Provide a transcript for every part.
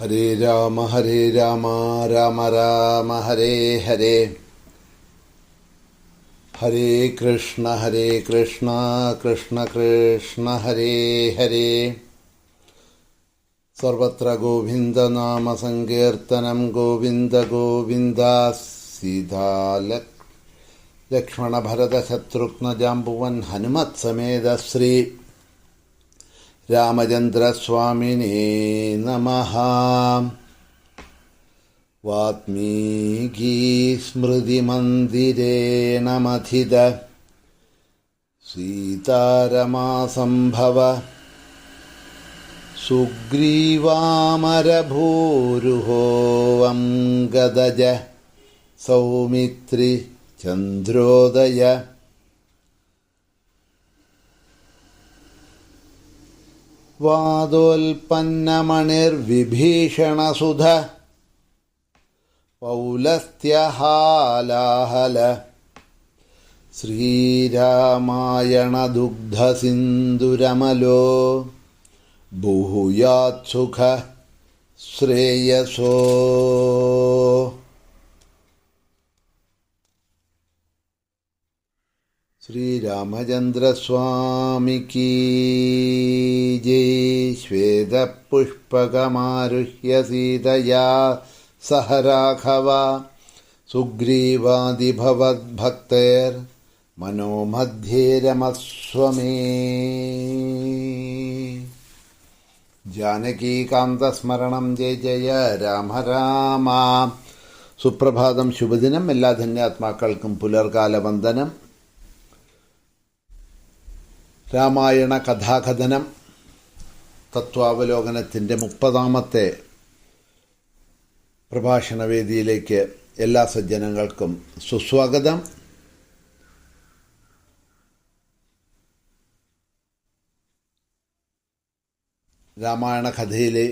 ഹരേ രാമ ഹരേ രാമ രാമ രാമ ഹരേ ഹരേ. ഹരേ കൃഷ്ണ ഹരേ കൃഷ്ണ കൃഷ്ണ കൃഷ്ണ ഹരേ ഹരേ. സർവത്ര ഗോവിന്ദനാമ സങ്കീർത്തനം ഗോവിന്ദ ഗോവിന്ദ സീതാല. ലക്ഷ്മണ ഭരത ശത്രുഘ്ന ജാമ്പുവൻ ഹനുമത് സമേത ശ്രീ രാമചന്ദ്രസ്വാമിനേ നമ. വാത്മീകീ സ്മൃതിമന്ദിരേണമധിത സീതാരമാസംഭവ. സുഗ്രീവാമരഭൂരുഹോവം ഗദജ സൗമിത്രി ചന്ദ്രോദയ. വാദോൽപ്പന്നമണിർവിഭീഷണസുധ പൗലസ്ത്യഹാലാഹല. ശ്രീരാമായണദുഗ്ധസിന്ദുരമലോ ഭൂയാത്സുഖ ശ്രേയസോ ശ്രീരാമചന്ദ്രസ്വാമിക്ക് ജയ് ശ്വേതപുഷ്പകമാരുഹ്യ സീതയാ സഹ രാഘവ സുഗ്രീവാദിഭവദ്ഭക്തേർ മനോമധ്യേ രമസ്വമേ ജാനകീകാന്തസ്മരണം ജയ ജയ രാമ രാമ. സുപ്രഭാതം ശുഭദിനം. എല്ലാ ധന്യാത്മാക്കൾക്കും പുലർകാല വന്ദനം രാമായണ കഥാകഥനം തത്വാവലോകനത്തിന്റെ മുപ്പതാമത്തെ പ്രഭാഷണവേദിയിലേക്ക് എല്ലാ സജ്ജനങ്ങൾക്കും സുസ്വാഗതം. രാമായണ കഥയിലെ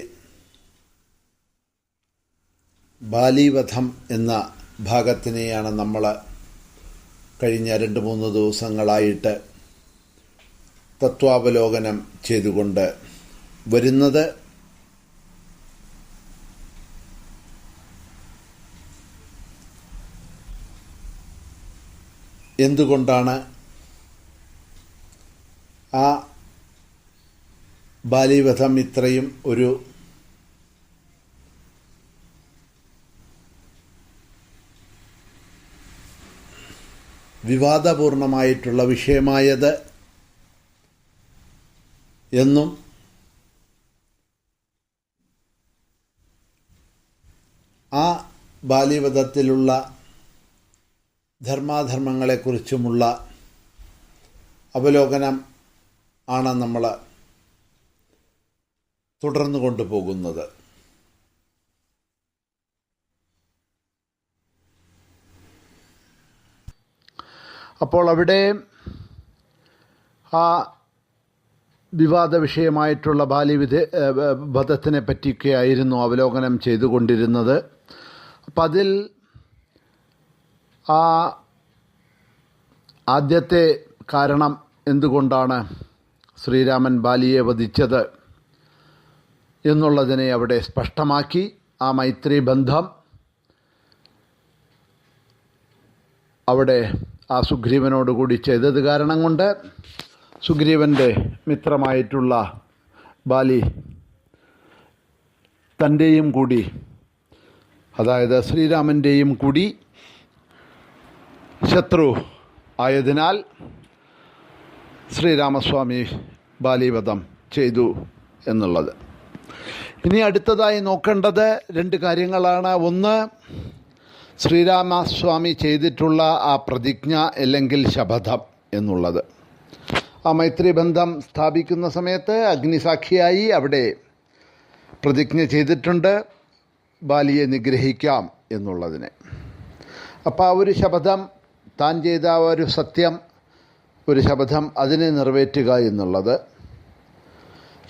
ബാലിവധം എന്ന ഭാഗത്തിനെയാണ് നമ്മൾ കഴിഞ്ഞ രണ്ട് മൂന്ന് ദിവസങ്ങളായിട്ട് തത്വാവലോകനം ചെയ്തുകൊണ്ട് വരുന്നത് എന്തുകൊണ്ടാണ് ആ ബാലിവധം ഇത്രയും ഒരു വിവാദപൂർണമായിട്ടുള്ള വിഷയമായത് എന്നും ആ ബാലിവധത്തിലുള്ള ധർമാധർമ്മങ്ങളെക്കുറിച്ചുമുള്ള അവലോകനം ആണ് നമ്മൾ തുടർന്നു കൊണ്ടുപോകുന്നത്. അപ്പോൾ അവിടെ ആ വിവാദ വിഷയമായിട്ടുള്ള ബാല്യവിധ വധത്തിനെ പറ്റിയൊക്കെയായിരുന്നു അവലോകനം ചെയ്തുകൊണ്ടിരുന്നത്. അപ്പം അതിൽ ആ ആദ്യത്തെ കാരണം എന്തുകൊണ്ടാണ് ശ്രീരാമൻ ബാലിയെ വധിച്ചത് എന്നുള്ളതിനെ അവിടെ സ്പഷ്ടമാക്കി. ആ മൈത്രി ബന്ധം അവിടെ ആ സുഗ്രീവനോടുകൂടി ചെയ്തത് കാരണം കൊണ്ട് സുഗ്രീവന്റെ മിത്രമായിട്ടുള്ള ബാലി തന്റെയും കൂടി അതായത് ശ്രീരാമന്റെയും കൂടി ശത്രു ആയതിനാൽ ശ്രീരാമസ്വാമി ബാലിവധം ചെയ്തു എന്നുള്ളത്. ഇനി അടുത്തതായി നോക്കേണ്ടത് രണ്ട് കാര്യങ്ങളാണ്. ഒന്ന് ശ്രീരാമസ്വാമി ചെയ്തിട്ടുള്ള ആ പ്രതിജ്ഞ അല്ലെങ്കിൽ ശപഥം എന്നുള്ളത്. ആ മൈത്രി ബന്ധം സ്ഥാപിക്കുന്ന സമയത്ത് അഗ്നിസാക്ഷിയായി അവിടെ പ്രതിജ്ഞ ചെയ്തിട്ടുണ്ട്. ബാലിയെ നിഗ്രഹിക്കാം എന്നുള്ളതിനെ. അപ്പോൾ ആ ഒരു ശപഥം താൻ ചെയ്ത ഒരു സത്യം ഒരു ശപഥം അതിനെ നിറവേറ്റുക എന്നുള്ളത്.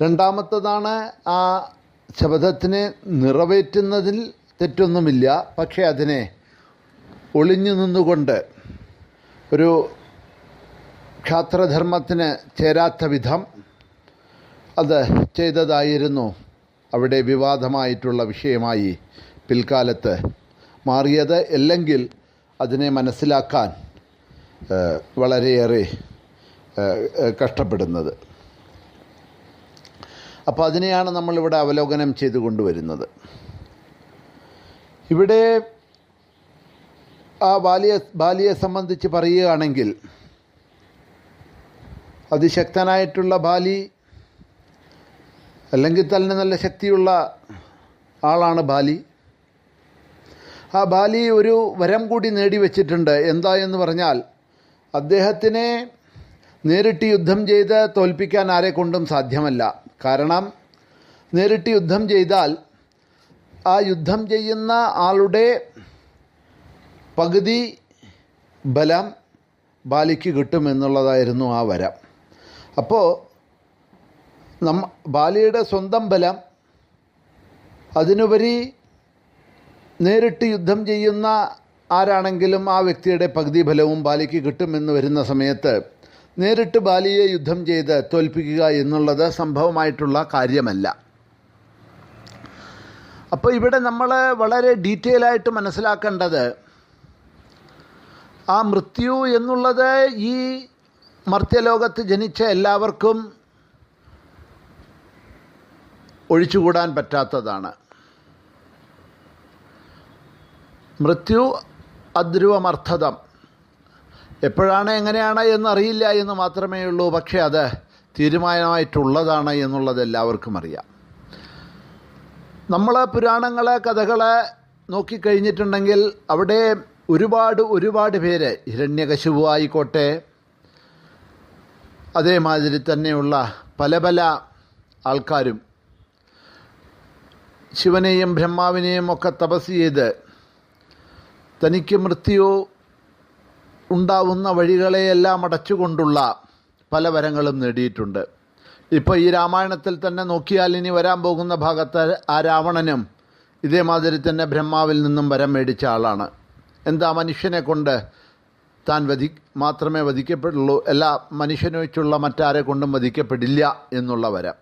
രണ്ടാമത്തതാണ് ആ ശബ്ദത്തിനെ നിറവേറ്റുന്നതിൽ തെറ്റൊന്നുമില്ല. പക്ഷേ അതിനെ ഒളിഞ്ഞു നിന്നുകൊണ്ട് ഒരു ക്ഷാത്രധർമ്മത്തിന് ചേരാത്ത വിധം അത് ചെയ്തതായിരുന്നു അവിടെ വിവാദമായിട്ടുള്ള വിഷയമായി പിൽക്കാലത്ത് മാറിയത്. അല്ലെങ്കിൽ അതിനെ മനസ്സിലാക്കാൻ വളരെയേറെ കഷ്ടപ്പെടുന്നത്. അപ്പോൾ അതിനെയാണ് നമ്മളിവിടെ അവലോകനം ചെയ്തു കൊണ്ടുവരുന്നത്. ഇവിടെ ആ ബാലിയെ ബാലിയെ സംബന്ധിച്ച് പറയുകയാണെങ്കിൽ അതിശക്തനായിട്ടുള്ള ബാലി അല്ലെങ്കിൽ തന്നെ നല്ല ശക്തിയുള്ള ആളാണ് ബാലി. ആ ബാലി ഒരു വരം കൂടി നേടിവെച്ചിട്ടുണ്ട് എന്താ എന്ന് പറഞ്ഞാൽ അദ്ദേഹത്തിനെ നേരിട്ട് യുദ്ധം ചെയ്ത് തോൽപ്പിക്കാൻ ആരെ കൊണ്ടും സാധ്യമല്ല. കാരണം നേരിട്ട് യുദ്ധം ചെയ്താൽ ആ യുദ്ധം ചെയ്യുന്ന ആളുടെ പകുതി ബലം ബാലിക്ക് കിട്ടുമെന്നുള്ളതായിരുന്നു ആ വരം. അപ്പോൾ നമ്മ ബാലിയുടെ സ്വന്തം ബലം അതിനുപരി നേരിട്ട് യുദ്ധം ചെയ്യുന്ന ആരാണെങ്കിലും ആ വ്യക്തിയുടെ പകുതി ഫലവും ബാലിക്ക് കിട്ടുമെന്ന് വരുന്ന സമയത്ത് നേരിട്ട് ബാലിയെ യുദ്ധം ചെയ്ത് തോൽപ്പിക്കുക എന്നുള്ളത് സംഭവമായിട്ടുള്ള കാര്യമല്ല. അപ്പോൾ ഇവിടെ നമ്മൾ വളരെ ഡീറ്റെയിൽ ആയിട്ട് മനസ്സിലാക്കേണ്ടത് ആ മൃത്യു എന്നുള്ളത് ഈ മർത്യലോകത്ത് ജനിച്ച എല്ലാവർക്കും ഒഴിച്ചുകൂടാൻ പറ്റാത്തതാണ്. മൃത്യു അധ്രുവമർത്ഥതം. എപ്പോഴാണ് എങ്ങനെയാണ് എന്നറിയില്ല എന്ന് മാത്രമേ ഉള്ളൂ. പക്ഷേ അത് തീരുമാനമായിട്ടുള്ളതാണ് എന്നുള്ളത് എല്ലാവർക്കും അറിയാം. നമ്മൾ പുരാണങ്ങൾ കഥകൾ നോക്കിക്കഴിഞ്ഞിട്ടുണ്ടെങ്കിൽ അവിടെ ഒരുപാട് ഒരുപാട് പേര് ഹിരണ്യകശിപു ആയിക്കോട്ടെ അതേമാതിരി തന്നെയുള്ള പല പല ആൾക്കാരും ശിവനെയും ബ്രഹ്മാവിനെയും ഒക്കെ തപസ് ചെയ്ത് തനിക്ക് മൃത്യു ഉണ്ടാവുന്ന വഴികളെയെല്ലാം അടച്ചുകൊണ്ടുള്ള പല വരങ്ങളും നേടിയിട്ടുണ്ട്. ഇപ്പോൾ ഈ രാമായണത്തിൽ തന്നെ നോക്കിയാൽ ഇനി വരാൻ പോകുന്ന ഭാഗത്ത് ആ രാവണനും ഇതേമാതിരി തന്നെ ബ്രഹ്മാവിൽ നിന്നും വരം മേടിച്ച ആളാണ്. എന്താ മനുഷ്യനെ കൊണ്ട് താൻ വധി മാത്രമേ വധിക്കപ്പെടുള്ളൂ എല്ലാ മനുഷ്യനൊഴിച്ചുള്ള മറ്റാരെ കൊണ്ടും വധിക്കപ്പെടില്ല എന്നുള്ള വരം.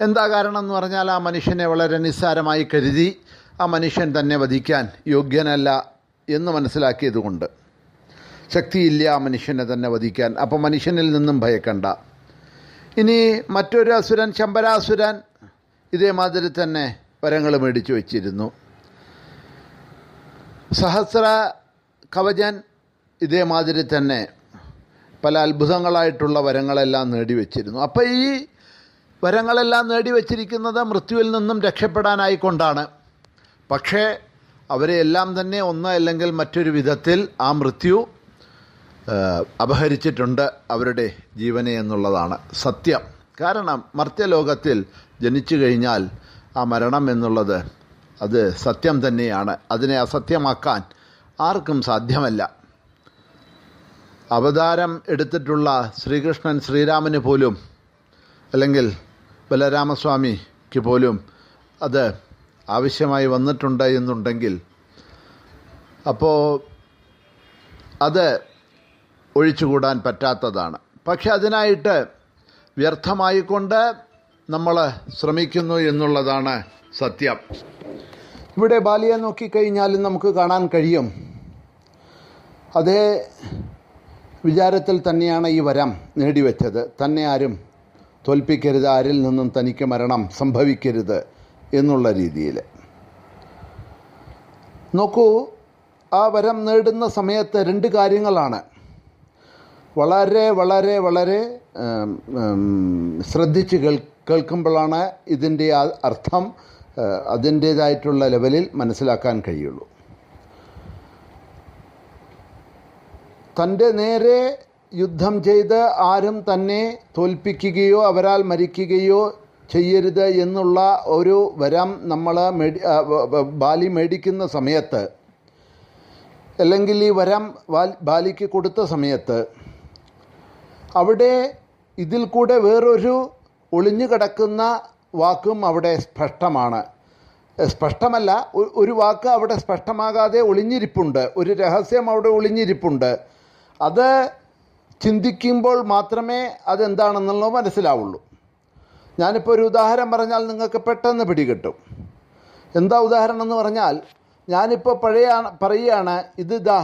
എന്താ കാരണം എന്ന് പറഞ്ഞാൽ ആ മനുഷ്യനെ വളരെ നിസ്സാരമായി കരുതി ആ മനുഷ്യൻ തന്നെ വധിക്കാൻ യോഗ്യനല്ല എന്ന് മനസ്സിലാക്കിയതുകൊണ്ട് ശക്തിയില്ല ആ മനുഷ്യനെ തന്നെ വധിക്കാൻ. അപ്പോൾ മനുഷ്യനിൽ നിന്നും ഭയക്കണ്ട. ഇനി മറ്റൊരു അസുരൻ ശമ്പരാസുരൻ ഇതേമാതിരി തന്നെ വരങ്ങൾ മേടിച്ചു വച്ചിരുന്നു. സഹസ്ര കവചൻ ഇതേമാതിരി തന്നെ പല അത്ഭുതങ്ങളായിട്ടുള്ള വരങ്ങളെല്ലാം നേടിവെച്ചിരുന്നു. അപ്പോൾ ഈ വരങ്ങളെല്ലാം നേടിവെച്ചിരിക്കുന്നത് മൃത്യുവിൽ നിന്നും രക്ഷപ്പെടാനായിക്കൊണ്ടാണ് പക്ഷേ അവരെ എല്ലാം തന്നെ ഒന്ന് അല്ലെങ്കിൽ മറ്റൊരു വിധത്തിൽ ആ മൃത്യു അപഹരിച്ചിട്ടുണ്ട് അവരുടെ ജീവനെ എന്നുള്ളതാണ് സത്യം. കാരണം മർത്യലോകത്തിൽ ജനിച്ചു കഴിഞ്ഞാൽ ആ മരണം എന്നുള്ളത് അത് സത്യം തന്നെയാണ്. അതിനെ അസത്യമാക്കാൻ ആർക്കും സാധ്യമല്ല. അവതാരം എടുത്തിട്ടുള്ള ശ്രീകൃഷ്ണൻ ശ്രീരാമന് പോലും അല്ലെങ്കിൽ ബലരാമസ്വാമിക്ക് പോലും അത് ആവശ്യമായി വന്നിട്ടുണ്ട് എന്നുണ്ടെങ്കിൽ അപ്പോൾ അത് ഒഴിച്ചുകൂടാൻ പറ്റാത്തതാണ്. പക്ഷെ അതിനായിട്ട് വ്യർത്ഥമായിക്കൊണ്ട് നമ്മൾ ശ്രമിക്കുന്നു എന്നുള്ളതാണ് സത്യം. ഇവിടെ ബാലിയെ നോക്കിക്കഴിഞ്ഞാലും നമുക്ക് കാണാൻ കഴിയും. അതേ വിചാരത്തിൽ തന്നെയാണ് ഈ വരം നേടിവെച്ചത്. തന്നെ ആരും തോൽപ്പിക്കരുത് ആരിൽ നിന്നും തനിക്ക് മരണം സംഭവിക്കരുത് എന്നുള്ള രീതിയിൽ. നോക്കൂ ആ വരം നേടുന്ന സമയത്ത് രണ്ട് കാര്യങ്ങളാണ്. വളരെ വളരെ വളരെ ശ്രദ്ധിച്ച് കേൾ കേൾക്കുമ്പോഴാണ് ഇതിന്റെ അർത്ഥം അതിന്റേതായിട്ടുള്ള ലെവലിൽ മനസ്സിലാക്കാൻ കഴിയുള്ളൂ. തന്റെ നേരെ യുദ്ധം ചെയ്ത് ആരും തന്നെ തോൽപ്പിക്കുകയോ അവരാൽ മരിക്കുകയോ ചെയ്യരുത് എന്നുള്ള ഒരു വരം നമ്മൾ മേടി ബാലി മേടിക്കുന്ന സമയത്ത് അല്ലെങ്കിൽ ഈ വരം ബാലിക്ക് കൊടുത്ത സമയത്ത് അവിടെ ഇതിൽ കൂടെ വേറൊരു ഒളിഞ്ഞു കിടക്കുന്ന വാക്കും അവിടെ സ്പഷ്ടമാണ്. സ്പഷ്ടമല്ല ഒരു വാക്ക് അവിടെ സ്പഷ്ടമാകാതെ ഒളിഞ്ഞിരിപ്പുണ്ട്. ഒരു രഹസ്യം അവിടെ ഒളിഞ്ഞിരിപ്പുണ്ട്. അത് ചിന്തിക്കുമ്പോൾ മാത്രമേ അതെന്താണെന്നുള്ളത് മനസ്സിലാവുള്ളൂ. ഞാനിപ്പോൾ ഒരു ഉദാഹരണം പറഞ്ഞാൽ നിങ്ങൾക്ക് പെട്ടെന്ന് പിടികിട്ടും. എന്താ ഉദാഹരണം എന്ന് പറഞ്ഞാൽ ഞാനിപ്പോൾ പഴയ പറയുകയാണ് ഇത് ദാ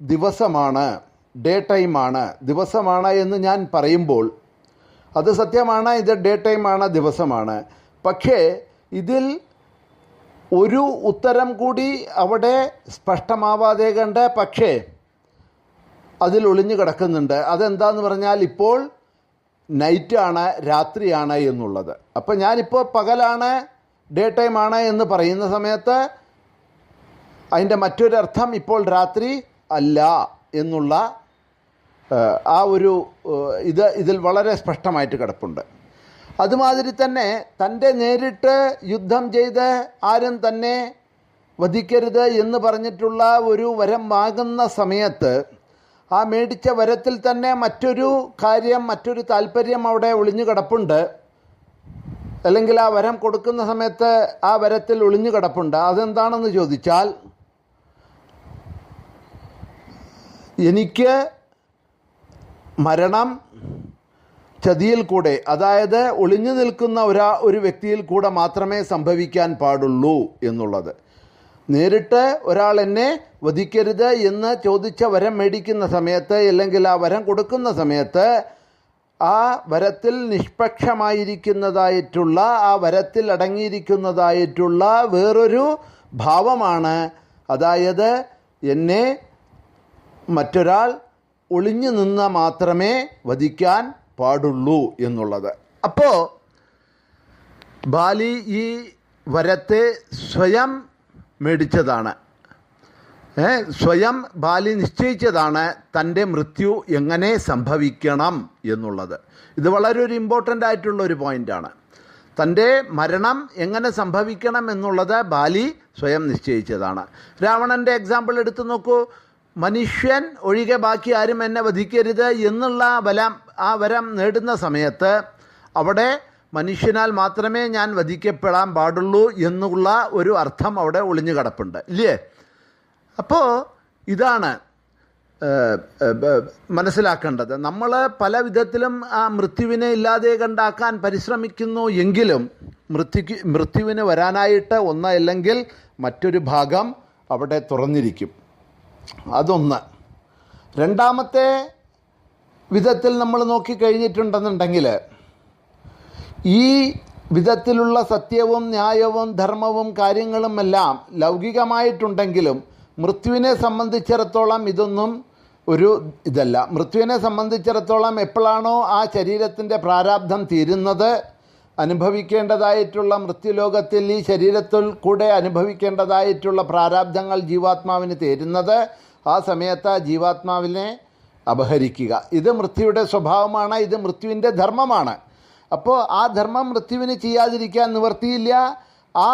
ദിവസമാണ് ഡേ ടൈമാണ് ദിവസമാണ് എന്ന് ഞാൻ പറയുമ്പോൾ അത് സത്യമാണ് ഇത് ഡേ ടൈമാണ് ദിവസമാണ്. പക്ഷേ ഇതിൽ ഒരു ഉത്തരം കൂടി അവിടെ സ്പഷ്ടമാവാതെ കണ്ട് പക്ഷേ അതിൽ ഒളിഞ്ഞു കിടക്കുന്നുണ്ട്. അതെന്താന്ന് പറഞ്ഞാൽ ഇപ്പോൾ നൈറ്റാണ് രാത്രിയാണ് എന്നുള്ളത്. അപ്പം ഞാനിപ്പോൾ പകലാണ് ഡേ ടൈം ആണ് എന്ന് പറയുന്ന സമയത്ത് അതിന്റെ മറ്റൊരർത്ഥം ഇപ്പോൾ രാത്രി അല്ല എന്നുള്ള ആ ഒരു ഇത് ഇതിൽ വളരെ സ്പഷ്ടമായിട്ട് കിടപ്പുണ്ട്. അതുമാതിരി തന്നെ തന്റെ നേരിട്ട് യുദ്ധം ചെയ്ത് ആരും തന്നെ വധിക്കരുത് എന്ന് പറഞ്ഞിട്ടുള്ള ഒരു വരം വാങ്ങുന്ന സമയത്ത് ആ മേടിച്ച വരത്തിൽ തന്നെ മറ്റൊരു കാര്യം മറ്റൊരു താല്പര്യം അവിടെ ഒളിഞ്ഞു കിടപ്പുണ്ട്. അല്ലെങ്കിൽ ആ വരം കൊടുക്കുന്ന സമയത്ത് ആ വരത്തിൽ ഒളിഞ്ഞു കിടപ്പുണ്ട്. അതെന്താണെന്ന് ചോദിച്ചാൽ എനിക്ക് മരണം ചതിയിൽ കൂടെ അതായത് ഒളിഞ്ഞു നിൽക്കുന്ന ഒരാ ഒരു വ്യക്തിയിൽ കൂടെ മാത്രമേ സംഭവിക്കാൻ പാടുള്ളൂ എന്നുള്ളത്. നേരിട്ട് ഒരാൾ എന്നെ വധിക്കരുത് എന്ന് ചോദിച്ച വരം മേടിക്കുന്ന സമയത്ത് അല്ലെങ്കിൽ ആ വരം കൊടുക്കുന്ന സമയത്ത് ആ വരത്തിൽ നിഷ്പക്ഷമായിരിക്കുന്നതായിട്ടുള്ള ആ വരത്തിൽ അടങ്ങിയിരിക്കുന്നതായിട്ടുള്ള വേറൊരു ഭാവമാണ്. അതായത് എന്നെ മറ്റൊരാൾ ഒളിഞ്ഞു നിന്ന് മാത്രമേ വധിക്കാൻ പാടുള്ളൂ എന്നുള്ളത്. അപ്പോൾ ബാലി ഈ വരത്തെ സ്വയം മേടിച്ചതാണ്. സ്വയം ബാലി നിശ്ചയിച്ചതാണ് തന്റെ മൃത്യു എങ്ങനെ സംഭവിക്കണം എന്നുള്ളത്. ഇത് വളരെ ഒരു ഇമ്പോർട്ടന്റ് ആയിട്ടുള്ള ഒരു പോയിന്റാണ് തന്റെ മരണം എങ്ങനെ സംഭവിക്കണം എന്നുള്ളത് ബാലി സ്വയം നിശ്ചയിച്ചതാണ്. രാവണന്റെ എക്സാമ്പിൾ എടുത്തു നോക്കൂ. മനുഷ്യൻ ഒഴികെ ബാക്കി ആരും എന്നെ വധിക്കരുത് എന്നുള്ള വലം ആ വരം നേടുന്ന സമയത്ത് അവിടെ മനുഷ്യനാൽ മാത്രമേ ഞാൻ വധിക്കപ്പെടാൻ പാടുള്ളൂ എന്നുള്ള ഒരു അർത്ഥം അവിടെ ഒളിഞ്ഞു കിടപ്പുണ്ട്. ഇല്ലേ? അപ്പോൾ ഇതാണ് മനസ്സിലാക്കേണ്ടത്. നമ്മൾ പല വിധത്തിലും ആ മൃത്യുവിനെ ഇല്ലാതെ കണ്ടാക്കാൻ പരിശ്രമിക്കുന്നു എങ്കിലും മൃത്യുക്ക് മൃത്യുവിന് വരാനായിട്ട് ഒന്നല്ലെങ്കിൽ മറ്റൊരു ഭാഗം അവിടെ തുറന്നിരിക്കും. അതൊന്ന്. രണ്ടാമത്തെ വിധത്തിൽ നമ്മൾ നോക്കിക്കഴിഞ്ഞിട്ടുണ്ടെന്നുണ്ടെങ്കിൽ ഈ വിധത്തിലുള്ള സത്യവും ന്യായവും ധർമ്മവും കാര്യങ്ങളുമെല്ലാം ലൗകികമായിട്ടുണ്ടെങ്കിലും മൃത്യുവിനെ സംബന്ധിച്ചിടത്തോളം ഇതൊന്നും ഒരു ഇതല്ല. മൃത്യുവിനെ സംബന്ധിച്ചിടത്തോളം എപ്പോഴാണോ ആ ശരീരത്തിന്റെ പ്രാരാബ്ധം തീരുന്നത് അനുഭവിക്കേണ്ടതായിട്ടുള്ള മൃത്യുലോകത്തിൽ ഈ ശരീരത്തിൽ കൂടെ അനുഭവിക്കേണ്ടതായിട്ടുള്ള പ്രാരാബ്ധങ്ങൾ ജീവാത്മാവിന് തേരുന്നത് ആ സമയത്ത് ആ ജീവാത്മാവിനെ അപഹരിക്കുക. ഇത് മൃത്യുയുടെ സ്വഭാവമാണ് ഇത് മൃത്യുവിന്റെ ധർമ്മമാണ്. അപ്പോൾ ആ ധർമ്മം മൃത്യുവിന് ചെയ്യാതിരിക്കാൻ നിവർത്തിയില്ല. ആ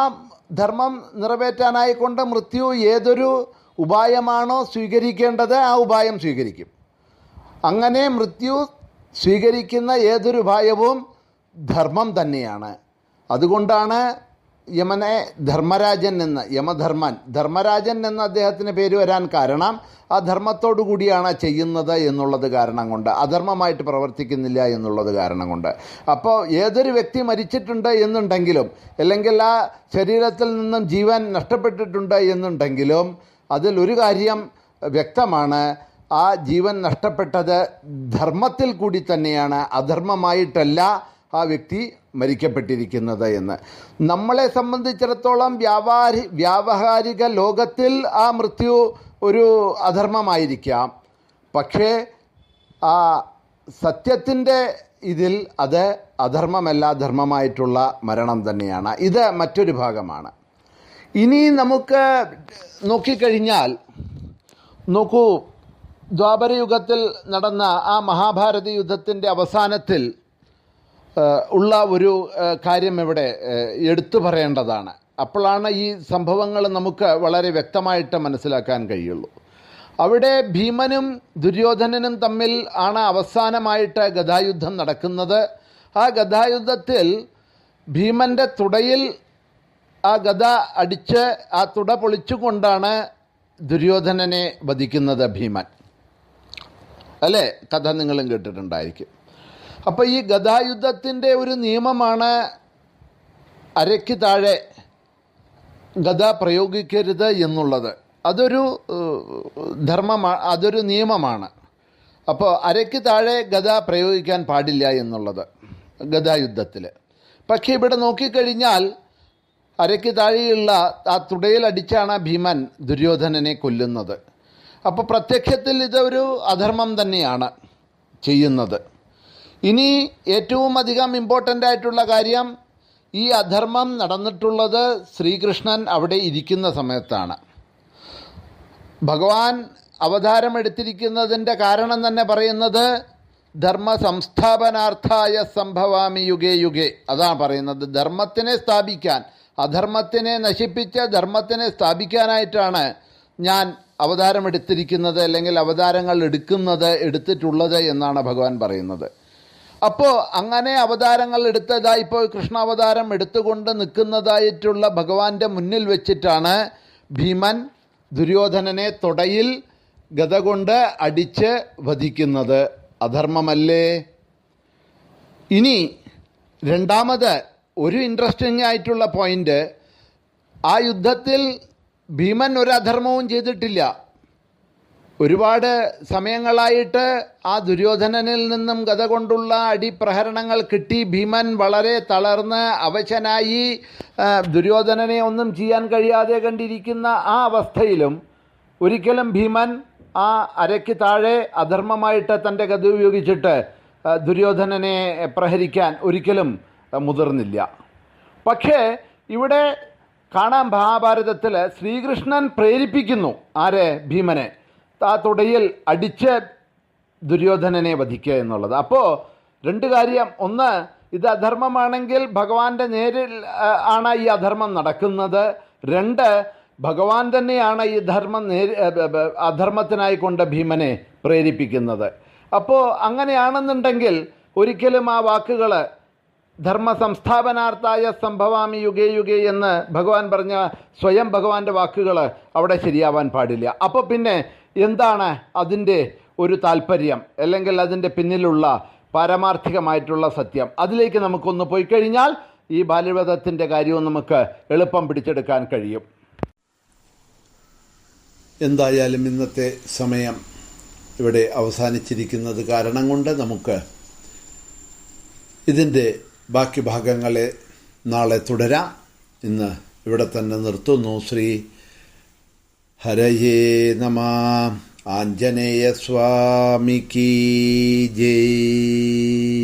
ധർമ്മം നിറവേറ്റാനായിക്കൊണ്ട് മൃത്യു ഏതൊരു ഉപായമാണോ സ്വീകരിക്കേണ്ടത് ആ ഉപായം സ്വീകരിക്കും. അങ്ങനെ മൃത്യു സ്വീകരിക്കുന്ന ഏതൊരു ഉപായവും ധർമ്മം തന്നെയാണ്. അതുകൊണ്ടാണ് യമനെ ധർമ്മരാജൻ എന്ന് യമധർമ്മൻ. ധർമ്മരാജൻ എന്ന അദ്ദേഹത്തിന് പേര് വരാൻ കാരണം ആ ധർമ്മത്തോടു കൂടിയാണ് ചെയ്യുന്നത് എന്നുള്ളത് കാരണം കൊണ്ട്. അധർമ്മമായിട്ട് പ്രവർത്തിക്കുന്നില്ല എന്നുള്ളത് കാരണം കൊണ്ട്. അപ്പോൾ ഏതൊരു വ്യക്തി മരിച്ചിട്ടുണ്ട് എന്നുണ്ടെങ്കിലും അല്ലെങ്കിൽ ആ ശരീരത്തിൽ നിന്നും ജീവൻ നഷ്ടപ്പെട്ടിട്ടുണ്ട് എന്നുണ്ടെങ്കിലും അതിൽ ഒരു കാര്യം വ്യക്തമാണ്. ആ ജീവൻ നഷ്ടപ്പെട്ടത് ധർമ്മത്തിൽ കൂടി തന്നെയാണ്. അധർമ്മമായിട്ടല്ല ആ വ്യക്തി മരിക്കപ്പെട്ടിരിക്കുന്നത് എന്ന്. നമ്മളെ സംബന്ധിച്ചിടത്തോളം വ്യാപാരി വ്യാവഹാരിക ലോകത്തിൽ ആ മൃത്യു ഒരു അധർമ്മമായിരിക്കാം. പക്ഷേ ആ സത്യത്തിന്റെ ഇതിൽ അത് അധർമ്മമല്ല ധർമ്മമായിട്ടുള്ള മരണം തന്നെയാണ്. ഇത് മറ്റൊരു ഭാഗമാണ്. ഇനി നമുക്ക് നോക്കിക്കഴിഞ്ഞാൽ നോക്കൂ ദ്വാപരയുഗത്തിൽ നടന്ന ആ മഹാഭാരത യുദ്ധത്തിന്റെ അവസാനത്തിൽ ഉള്ള ഒരു കാര്യം ഇവിടെ എടുത്തു പറയേണ്ടതാണ്. അപ്പോഴാണ് ഈ സംഭവങ്ങൾ നമുക്ക് വളരെ വ്യക്തമായിട്ട് മനസ്സിലാക്കാൻ കഴിയുള്ളൂ. അവിടെ ഭീമനും ദുര്യോധനനും തമ്മിൽ ആണ് അവസാനമായിട്ട് ഗതായുദ്ധം നടക്കുന്നത്. ആ ഗതായുദ്ധത്തിൽ ഭീമന്റെ തുടയിൽ ആ ഗത അടിച്ച് ആ തുട പൊളിച്ചുകൊണ്ടാണ് ദുര്യോധനനെ വധിക്കുന്നത് ഭീമൻ. അല്ലേ? കഥ നിങ്ങളും കേട്ടിട്ടുണ്ടായിരിക്കും. അപ്പോൾ ഈ ഗതായുദ്ധത്തിന്റെ ഒരു നിയമമാണ് അരയ്ക്ക് താഴെ ഗത പ്രയോഗിക്കരുത് എന്നുള്ളത്. അതൊരു ധർമ്മമാണ് അതൊരു നിയമമാണ്. അപ്പോൾ അരയ്ക്ക് താഴെ ഗത പ്രയോഗിക്കാൻ പാടില്ല എന്നുള്ളത് ഗതായുദ്ധത്തിൽ പക്ഷേ ഇവിടെ നോക്കിക്കഴിഞ്ഞാൽ അരയ്ക്ക് താഴെയുള്ള ആ തുടയിലടിച്ചാണ് ഭീമൻ ദുര്യോധനനെ കൊല്ലുന്നത്. അപ്പോൾ പ്രത്യക്ഷത്തിൽ ഇതൊരു അധർമ്മം തന്നെയാണ് ചെയ്യുന്നത്. ഇനി ഏറ്റവും അധികം ഇമ്പോർട്ടന്റ് ആയിട്ടുള്ള കാര്യം ഈ അധർമ്മം നടന്നിട്ടുള്ളത് ശ്രീകൃഷ്ണൻ അവിടെ ഇരിക്കുന്ന സമയത്താണ്. ഭഗവാൻ അവതാരം എടുത്തിരിക്കുന്നതിന്റെ കാരണം തന്നെ പറയുന്നത് ധർമ്മ സംസ്ഥാപനാർത്ഥായ സംഭവാമി യുഗേ യുഗേ. അതാണ് പറയുന്നത് ധർമ്മത്തിനെ സ്ഥാപിക്കാൻ അധർമ്മത്തിനെ നശിപ്പിച്ച് ധർമ്മത്തിനെ സ്ഥാപിക്കാനായിട്ടാണ് ഞാൻ അവതാരം എടുത്തിരിക്കുന്നത് അല്ലെങ്കിൽ അവതാരങ്ങൾ എടുക്കുന്നത് എടുത്തിട്ടുള്ളത് എന്നാണ് ഭഗവാൻ പറയുന്നത്. അപ്പോൾ അങ്ങനെ അവതാരങ്ങൾ എടുത്തതായി ഇപ്പോൾ കൃഷ്ണാവതാരം എടുത്തുകൊണ്ട് നിൽക്കുന്നതായിട്ടുള്ള ഭഗവാന്റെ മുന്നിൽ വെച്ചിട്ടാണ് ഭീമൻ ദുര്യോധനനെ തൊടയിൽ ഗത കൊണ്ട് അടിച്ച് വധിക്കുന്നത്. അധർമ്മമല്ലേ? ഇനി രണ്ടാമത് ഒരു ഇൻട്രസ്റ്റിംഗ് ആയിട്ടുള്ള പോയിന്റ് ആ യുദ്ധത്തിൽ ഭീമൻ ഒരു അധർമ്മവും ചെയ്തിട്ടില്ല. ഒരുപാട് സമയങ്ങളായിട്ട് ആ ദുര്യോധനനിൽ നിന്നും ഗത കൊണ്ടുള്ള അടിപ്രഹരണങ്ങൾ കിട്ടി. ഭീമൻ വളരെ തളർന്ന് അവശനായി ദുര്യോധനനെ ഒന്നും ചെയ്യാൻ കഴിയാതെ കണ്ടിരിക്കുന്ന ആ അവസ്ഥയിലും ഒരിക്കലും ഭീമൻ ആ അരയ്ക്ക് താഴെ അധർമ്മമായിട്ട് തന്റെ ഗത ഉപയോഗിച്ചിട്ട് ദുര്യോധനനെ പ്രഹരിക്കാൻ ഒരിക്കലും മുതിർന്നില്ല. പക്ഷേ ഇവിടെ കാണാം മഹാഭാരതത്തിൽ ശ്രീകൃഷ്ണൻ പ്രേരിപ്പിക്കുന്നു ആരെ? ഭീമനെ. ആ തുടയിൽ അടിച്ച് ദുര്യോധനനെ വധിക്കുക എന്നുള്ളത്. അപ്പോൾ രണ്ട് കാര്യം. ഒന്ന് ഇത് അധർമ്മമാണെങ്കിൽ ഭഗവാന്റെ നേരിൽ ആണ് ഈ അധർമ്മം നടക്കുന്നത്. രണ്ട് ഭഗവാൻ തന്നെയാണ് ഈ ധർമ്മം നേരി അധർമ്മത്തിനായി കൊണ്ട് ഭീമനെ പ്രേരിപ്പിക്കുന്നത്. അപ്പോൾ അങ്ങനെയാണെന്നുണ്ടെങ്കിൽ ഒരിക്കലും ആ വാക്കുകൾ ധർമ്മ സംസ്ഥാപനാർത്ഥായ സംഭവാമി യുഗേ യുഗേ എന്ന് ഭഗവാൻ പറഞ്ഞ സ്വയം ഭഗവാന്റെ വാക്കുകൾ അവിടെ ശരിയാവാൻ പാടില്ല. അപ്പോൾ പിന്നെ എന്താണ് അതിന്റെ ഒരു താല്പര്യം അല്ലെങ്കിൽ അതിന്റെ പിന്നിലുള്ള പാരമാർത്ഥികമായിട്ടുള്ള സത്യം? അതിലേക്ക് നമുക്കൊന്ന് പോയി കഴിഞ്ഞാൽ ഈ ബാല്യവധത്തിന്റെ കാര്യവും നമുക്ക് എളുപ്പം പിടിച്ചെടുക്കാൻ കഴിയും. എന്തായാലും ഇന്നത്തെ സമയം ഇവിടെ അവസാനിച്ചിരിക്കുന്നത് കാരണം കൊണ്ട് നമുക്ക് ഇതിന്റെ ബാക്കി ഭാഗങ്ങളെ നാളെ തുടരാം. ഇന്ന് ഇവിടെ തന്നെ നിർത്തുന്നു ശ്രീ ഹരയേ നമ ആഞ്ജനേയ സ്വാമിക്ക് ജയ്